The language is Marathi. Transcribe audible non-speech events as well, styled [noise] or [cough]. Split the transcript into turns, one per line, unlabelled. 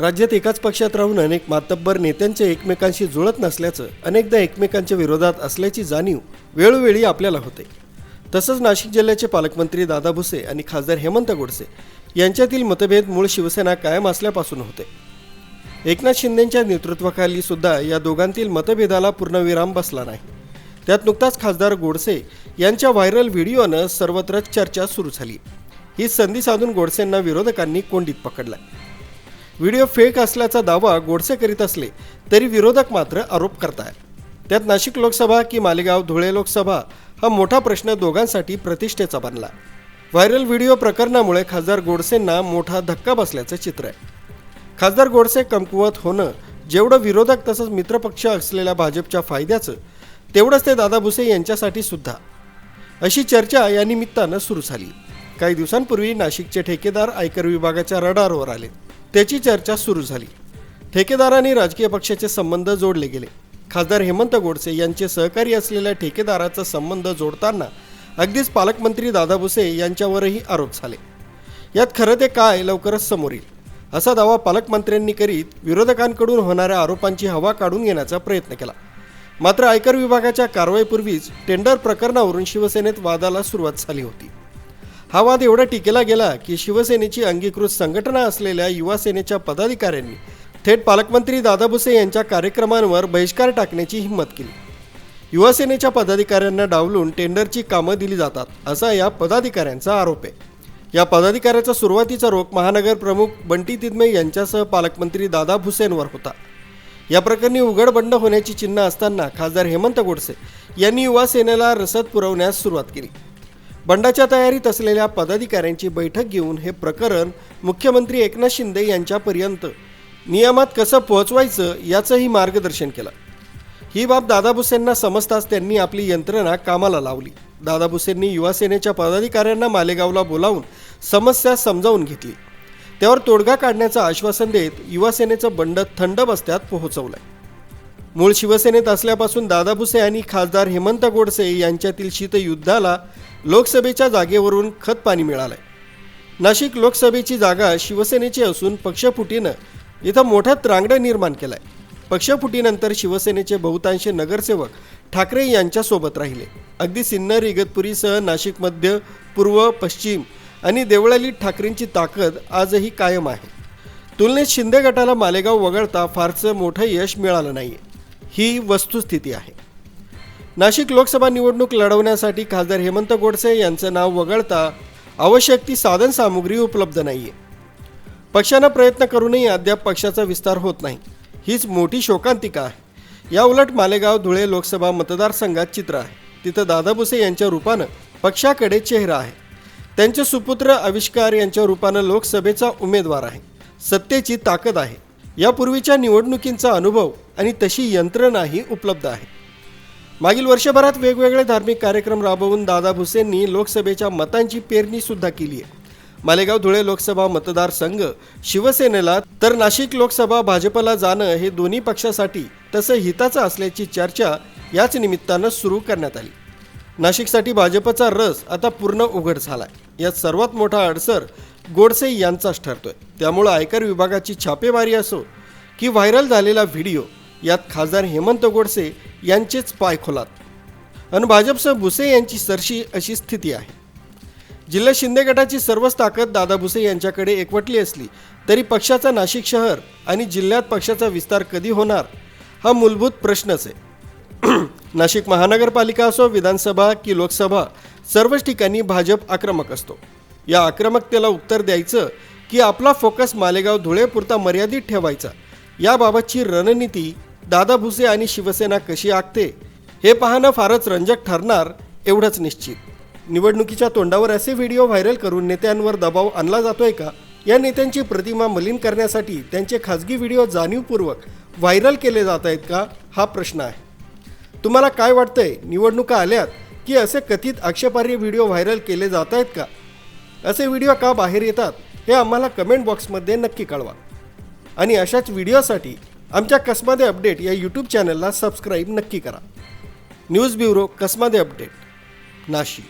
राज्यात एकाच पक्षात राहून अनेक मातब्बर नेत्यांचे एकमेकांशी जुळत नसल्याचं अनेकदा एकमेकांच्या विरोधात असल्याची जाणीव वेळोवेळी आपल्याला होते. तसंच नाशिक जिल्ह्याचे पालकमंत्री दादा भुसे आणि खासदार हेमंत गोडसे यांच्यातील मतभेद मूळ शिवसेना कायम असल्यापासून होते. एकनाथ शिंदेंच्या नेतृत्वाखाली सुद्धा या दोघांतील मतभेदाला पूर्णविराम बसला नाही. त्यात नुकताच खासदार गोडसे यांच्या व्हायरल व्हिडिओनं सर्वत्र चर्चा सुरू झाली. ही संधी साधून गोडसेंना विरोधकांनी कोंडीत पकडला. व्हिडिओ फेक असल्याचा दावा गोडसे करीत असले तरी विरोधक मात्र आरोप करतायत. त्यात नाशिक लोकसभा की मालेगाव धुळे लोकसभा हा मोठा प्रश्न दोघांसाठी प्रतिष्ठेचा बनला. व्हायरल व्हिडिओ प्रकरणामुळे खासदार गोडसेंना मोठा धक्का बसल्याचं चित्र आहे. खासदार गोडसे कमकुवत होणं जेवढं विरोधक तसंच मित्रपक्ष असलेल्या भाजपच्या फायद्याचं तेवढंच ते दादा भुसे यांच्यासाठी सुद्धा. अशी चर्चा या निमित्तानं सुरू झाली. काही दिवसांपूर्वी नाशिकचे ठेकेदार आयकर विभागाच्या रडारवर आले. त्याची चर्चा सुरू झाली. ठेकेदारांनी राजकीय पक्षाचे संबंध जोडले गेले. खासदार हेमंत गोडसे यांचे सहकारी असलेल्या ठेकेदाराचा संबंध जोडताना अगदीच पालकमंत्री दादा भुसे यांच्यावरही आरोप झाले. यात खरं ते काय लवकरच समोर येईल. असा दावा पालकमंत्र्यांनी करीत विरोधकांकडून होणाऱ्या आरोपांची हवा काढून घेण्याचा प्रयत्न केला. मात्र आयकर विभागाच्या कारवाईपूर्वीच टेंडर प्रकरणावरून शिवसेनेत वादाला सुरुवात झाली होती. हा वाद एवढा टिकेला गेला की शिवसेनेची अंगीकृत संघटना असलेल्या युवा सेनेच्या पदाधिकाऱ्यांनी थेट पालकमंत्री दादा भुसे यांच्या कार्यक्रमांवर बहिष्कार टाकण्याची हिंमत केली. युवा सेनेच्या पदाधिकाऱ्यांना डावलून टेंडरची कामं दिली जातात असा या पदाधिकाऱ्यांचा आरोप आहे. या पदाधिकाऱ्याचा सुरुवातीचा रोख महानगर प्रमुख बंटी तिदमे यांच्यासह पालकमंत्री दादा भुसेंवर होता. या प्रकरणी उघड बंड होण्याची चिन्ह असताना खासदार हेमंत गोडसे यांनी युवा सेनेला रसद पुरवण्यास सुरुवात केली. बंडाच्या तयारीत असलेल्या पदाधिकाऱ्यांची बैठक घेऊन हे प्रकरण मुख्यमंत्री एकनाथ शिंदे यांच्यापर्यंत नियमात कसं पोहोचवायचं याचंही मार्गदर्शन केलं. ही बाब दादा भुसेंना समजताच त्यांनी आपली यंत्रणा कामाला लावली. दादा भुसेंनी युवासेनेच्या पदाधिकाऱ्यांना मालेगावला बोलावून समस्या समजावून घेतली. त्यावर तोडगा काढण्याचं आश्वासन देत युवासेनेचं बंड थंड बस्त्यात पोहोचवलंय. मूळ शिवसेनेत असल्यापासून दादा भुसे आणि खासदार हेमंत गोडसे यांच्यातील शीतयुद्धाला लोकसभेच्या जागेवरून खतपाणी मिळालंय. नाशिक लोकसभेची जागा शिवसेनेची असून पक्षफुटीनं इथं मोठं त्रांगडं निर्माण केलाय. पक्षफुटीनंतर शिवसेनेचे बहुतांश नगरसेवक ठाकरे यांच्यासोबत राहिले. अगदी सिन्नर इगतपुरीसह नाशिक मध्य पूर्व पश्चिम आणि देवळाली ठाकरेंची ताकद आजही कायम आहे. तुलनेत शिंदे गटाला मालेगाव वगळता फारसं मोठं यश मिळालं नाही ही वस्तुस्थिती आहे. नाशिक लोकसभा निवडणूक लढवण्यासाठी खासदार हेमंत गोडसे यांचं नाव वगळता आवश्यक ती साधन सामुग्री उपलब्ध नाही आहे पक्षानं प्रयत्न करूनही अद्याप पक्षाचा विस्तार होत नाही. हीच मोठी शोकांतिका आहे. या उलट मालेगाव धुळे लोकसभा मतदारसंघात चित्र आहे. तिथं दादा भुसे यांच्या रूपानं पक्षाकडे चेहरा आहे. त्यांचे सुपुत्र आविष्कार यांच्या रूपानं लोकसभेचा उमेदवार आहे. सत्तेची ताकद आहे. यापूर्वीच्या निवडणुकींचा अनुभव आणि तशी यंत्रणाही उपलब्ध आहे. मागील वर्षभरात वेगवेगळे धार्मिक कार्यक्रम राबवून दादा भुसेंनी लोकसभेच्या मतांची पेरणी सुद्धा केली आहे. मालेगाव धुळे लोकसभा मतदारसंघ शिवसेनेला तर नाशिक लोकसभा भाजपला जाणं हे दोन्ही पक्षासाठी तसं हिताचं असल्याची चर्चा याच निमित्तानं सुरू करण्यात आली. नाशिकसाठी भाजपचा रस आता पूर्ण उघड झालाय. यात सर्वात मोठा अडसर गोडसे यांचाच ठरतोय. त्यामुळं आयकर विभागाची छापेमारी असो की व्हायरल झालेला व्हिडिओ यात खासदार हेमंत गोडसे यांचेच पाय खोलात. आणि भाजपसह भुसे यांची सरशी अशी स्थिती आहे. जिल्हा शिंदे गटाची सर्वच ताकद दादा भुसे यांच्याकडे एकवटली असली तरी पक्षाचा नाशिक शहर आणि जिल्ह्यात पक्षाचा विस्तार कधी होणार हा मूलभूत प्रश्नच आहे. [clears throat] नाशिक महानगरपालिका असो विधानसभा की लोकसभा सर्वच ठिकाणी भाजप आक्रमक असतो. या आक्रमकतेला उत्तर द्यायचं की आपला फोकस मालेगाव धुळेपुरता मर्यादित ठेवायचा याबाबतची रणनीती दादा भुसे आणि शिवसेना कशी आखते हे पाहणं फारच रंजक ठरणार एवढंच निश्चित. निवडणुकीच्या तोंडावर असे व्हिडिओ व्हायरल करून नेत्यांवर दबाव आणला जातोय का या नेत्यांची प्रतिमा मलिन करण्यासाठी त्यांचे खाजगी व्हिडिओ जाणीवपूर्वक व्हायरल केले जात आहेत का हा प्रश्न आहे. तुम्हाला काय वाटतंय निवडणुका आल्यात की असे कथित आक्षेपार्ह व्हिडिओ व्हायरल केले जात आहेत का? असे व्हिडिओ का बाहेर येतात हे आम्हाला कमेंट बॉक्समध्ये नक्की कळवा. आणि अशाच व्हिडिओसाठी आमच्या कसमादे अपडेट या यूट्यूब चॅनलला सबस्क्राईब नक्की करा. News bureau Kasmade update Nashik.